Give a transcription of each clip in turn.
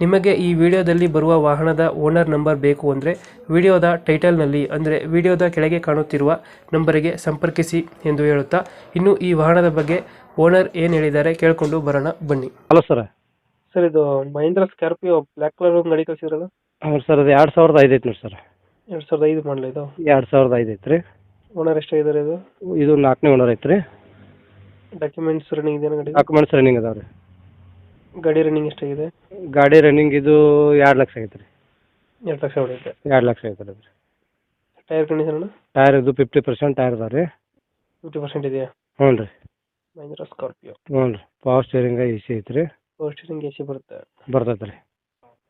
ನಿಮಗೆ ಈ ವಿಡಿಯೋದಲ್ಲಿ ಬರುವ ವಾಹನದ ಓನರ್ ನಂಬರ್ ಬೇಕು ಅಂದರೆ ವಿಡಿಯೋದ ಟೈಟಲ್ನಲ್ಲಿ ಅಂದರೆ ವಿಡಿಯೋದ ಕೆಳಗೆ ಕಾಣುತ್ತಿರುವ ನಂಬರಿಗೆ ಸಂಪರ್ಕಿಸಿ ಎಂದು ಹೇಳುತ್ತಾ ಇನ್ನು ಈ ವಾಹನದ ಬಗ್ಗೆ ಓನರ್ ಏನು ಹೇಳಿದ್ದಾರೆ ಕೇಳಿಕೊಂಡು ಬರೋಣ ಬನ್ನಿ. Hello sir. ಸರ್ ಇದು ಮಹೇಂದ್ರ ಸ್ಕಾರ್ಪಿಯೋ ಬ್ಲ್ಯಾಕ್ ಕಲರ್ ಒಂದು ಗಾಡಿ ಕಳಿಸಿದ್ರಲ್ಲ? ಹೌದು ಸರ್ ಅದು ಎರಡು ಸಾವಿರದ ಐದು ಐತೆ ನೋಡಿ ಸರ್. ಎರಡು ಸಾವಿರದ ಐದು ಮಾಡಲ ಇದು? ಎರಡು ಸಾವಿರದ ಐದು ಐತೆ ರೀ. ಓನರ್ ಎಷ್ಟಾಗಿದ್ದಾರೆ ಇದು? ಇದು ನಾಲ್ಕನೇ ಓನರ್ ಐತೆ ರೀ ಡಾಕ್ಯುಮೆಂಟ್ಸ್ ರನ್ನಿಂಗ್ ಇದೆಯಾ ಗಾಡಿ? ಡಾಕ್ಯುಮೆಂಟ್ಸ್ ರನ್ನಿಂಗ್ ಇದಾವೆ ರೀ ಗಾಡಿ ರನ್ನಿಂಗ್ ಎಷ್ಟಾಗಿದೆ? ಗಾಡಿ ರನ್ನಿಂಗ್ ಇದು ಎರಡು ಲಕ್ಷ ಆಗೈತೆ ರೀ. ಎರಡು ಲಕ್ಷ ಹೊಡೆಯುತ್ತೆ ಎರಡು ಲಕ್ಷ ಆಗೈತೆ ರೀ. ಟೈರ್ ಕಂಡೀಷನ್ ಟೈರ್ ಇದು ಫಿಫ್ಟಿ ಪರ್ಸೆಂಟ್ ಟೈರ್ ಅದಾವೆ ರೀ. ಫಿಫ್ಟಿ ಪರ್ಸೆಂಟ್ ಇದೆಯಾ? ಹ್ಞೂ ರೀ. ಮಹೇಂದ್ರ ಸ್ಕಾರ್ಪಿಯೋ ಹ್ಞೂ ರೀ. ಪವರ್ ಸ್ಟೇರಿಂಗ್ ಎ ಸಿ ಐತೆ ರೀ. ಪವರ್ ಸ್ಟೇರಿಂಗ್ ಎ ಸಿ ಬರುತ್ತೆ. ಬರ್ತೈತೆ ರೀ.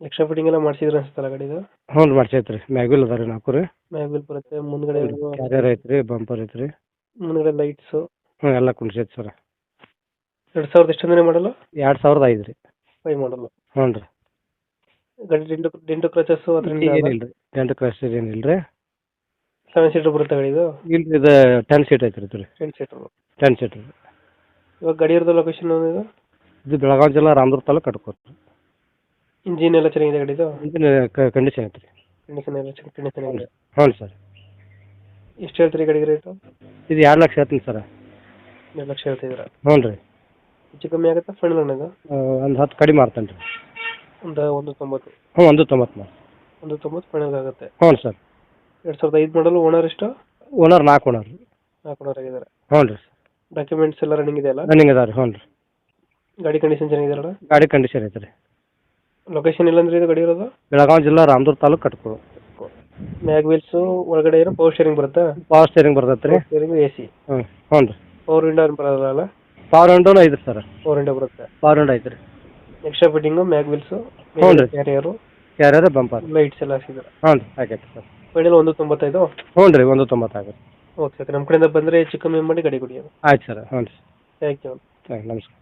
ಎಕ್ಸ್ಟ್ರಾ ಫಿಟ್ಟಿಂಗ್ ಎಲ್ಲ ಮಾಡಿಸಿದ್ರೆ ಅನ್ಸುತ್ತಲ್ಲ ಗಾಡಿದು? ಹ್ಞೂ ರೀ ಮಾಡ್ಸೈತೆ ರೀ. ಮ್ಯಾಗ್ವಿಲ್ ಅದಾವೆ ರೀ ನಾಲ್ಕು ರೀ. ಮ್ಯಾಗ್ವಿಲ್ ಬರುತ್ತೆ. ಮುಂದ್ಗಡೆ ಕ್ಯಾರಿಯರ್ ಐತೆ ರೀ ಬಂಪರ್ ಐತೆ ರೀ. ಮುಂದ್ಗಡೆ ಲೈಟ್ಸು ಹ್ಞೂ ಎಲ್ಲ ಕುಣಿಸೈತೆ ಸರ್. ಎರಡು ಸಾವಿರದ ಎಷ್ಟೊಂದನೇ ಮಾಡಲ್ಲ ಎರಡು ಸಾವಿರದ ಐದು ರೀ. ಫೈವ್ ಮಾಡಲ್ಲ ಹ್ಞೂ ರೀ. ಗಾಡಿ ಡಿಂಟು ಡಿಂಟು ಕ್ರಚಸ್ಸು ಅದರಿಂದ ಏನಿಲ್ಲ ರೀ ಟೆಂಟ್ ಕ್ಲಾಸ್ ಏನಿಲ್ಲ ರೀ. ಸೆವೆನ್ ಸೀಟರ್ ಬರುತ್ತೆ ಗಾಡಿದು ಇಲ್ಲ ಇದು ಟೆನ್ ಸೀಟ್ ಐತೆ ರೀ. ಇದು ಟೆನ್ ಸೀಟರ್ ಟೆನ್ ಸೀಟ್ ರೀ ಇವಾಗ ಗಾಡಿ ಇರೋದು ಲೊಕೇಶನ್ ಇದು? ಇದು ಬೆಳಗಾವಿ ಜಿಲ್ಲಾ ರಾಮದುರ್ಗ ತಾಲೂಕು ಕಟ್ಕೋರಿ ಇಂಜಿನ್ ಎಲ್ಲ ಚೆನ್ನಾಗಿದೆ ಗಾಡಿದು ಇಂಜಿನ್ ಕಂಡೀಷನ್ ಐತೆ ರೀ ಕಂಡೀಷನ್ ಎಲ್ಲ ಚೆನ್ನಾಗಿ ಕಂಡೀಷನ್ ಇದೆ. ಹ್ಞೂ ಸರ್. ಎಷ್ಟು ಹೇಳ್ತೀರಿ ಗಡಿಗೆ ರೇಟು ಇದು ಎರಡು ಲಕ್ಷ ಹೇಳ್ತೀನಿ ಸರ್. ಎರಡು ಲಕ್ಷ ಹೇಳ್ತಿದ್ದೀರಾ? ಹ್ಞೂ ರೀ. ಹೆಚ್ಚು ಕಮ್ಮಿ ಆಗುತ್ತಾ ಫೈನಲ್ ಅನ್ನೋದು ಒಂದು ಹತ್ತು ಕಡಿಮೆ ಮಾಡ್ತೇನೆ ರೀ. ಒಂದು ಒಂದು ತೊಂಬತ್ತು. ಹ್ಞೂ ಒಂದು ತೊಂಬತ್ತು ಮಾಡಿ. ಒಂದು ತೊಂಬತ್ತು ಫೈನಲ್ ಆಗುತ್ತೆ. ಹ್ಞೂ ಸರ್. ಎರಡು ಸಾವಿರದ ಐದು ಮಾಡಲು ಓನರ್ ಎಷ್ಟು? ಓನರ್ ನಾಲ್ಕು ಓನರ್ ರೀ. ನಾಲ್ಕು ಓನರ್ ಆಗಿದ್ದಾರೆ. ಹ್ಞೂ ರೀ ಡಾಕ್ಯುಮೆಂಟ್ಸ್ ಎಲ್ಲ ರನ್ನಿಂಗ್ ಇದೆಯಲ್ಲ ರನ್ನಿಂಗ್ ಇದೆ ರೀ ಹ್ಞೂ ರೀ. ಗಾಡಿ ಕಂಡೀಷನ್ ಚೆನ್ನಾಗಿದಾರಲ್ಲ ಗಾಡಿ ಕಂಡೀಷನ್ ಐತೆ ರೀ ಲೊಕೇಶನ್ ಇಲ್ಲಂದ್ರೆ ಇದು ಗಾಡಿ ಇರೋದು? ಬೆಳಗಾವಿ ಜಿಲ್ಲಾ ರಾಮದುರ್ಗ ತಾಲೂಕು ಕಟ್ಕೋ ಮ್ಯಾಗ್ ವೀಲ್ಸ್ ಒಳಗಡೆ ಇರೋ ಪವರ್ ಸ್ಟೇರಿಂಗ್ ಬರುತ್ತಾ? ಪವರ್ ಸ್ಟೇರಿಂಗ್ ಬರ್ತೈತೆ ರೀ ಸ್ಟೇರಿಂಗ್ ಎ ಸಿ ಹ್ಞೂ ಹ್ಞೂ ರೀ. ಪವರ್ ವಿಂಡೋ ಏನು ಬರೋಲ್ಲ ಪವರ್ ವಿಂಡೋನು ಐತ್ರಿ ಸರ್ ಪವರ್ ವಿಂಡೋ ಬರುತ್ತೆ. ಪವರ್ ವಿಂಡೋ ಐತ್ರಿ. ಎಕ್ಸ್ಟ್ರಾ ಫಿಟ್ಟಿಂಗ್ ಮ್ಯಾಗ್ ವೀಲ್ಸು ಹ್ಞೂ ರೀ. ಕ್ಯಾರಿಯರು ಕ್ಯಾರಿಯರ್ ಬಂಪರ್ ಲೈಟ್ಸ್ ಎಲ್ಲ ಹಾಕಿದ್ದಾರೆ ಹ್ಞೂ ರೀ ಆಗೈತೆ ಸರ್ ಫೈನಲ್ ಒಂದು ತೊಂಬತ್ತೈದು? ಹ್ಞೂ ರೀ ಒಂದು ತೊಂಬತ್ತಾಗುತ್ತೆ. ಓಕೆ ಓಕೆ ನಮ್ಮ ಕಡೆಯಿಂದ ಬಂದರೆ ಹೆಚ್ಚು ಕಮ್ಮಿ ಮಾಡಿ ಗಡಿ ಕುಡಿಯೋದು ಆಯ್ತು ಸರ್ ಹ್ಞೂ ರೀ. ಥ್ಯಾಂಕ್ ಯು ಥ್ಯಾಂಕ್ ನಮಸ್ಕಾರ.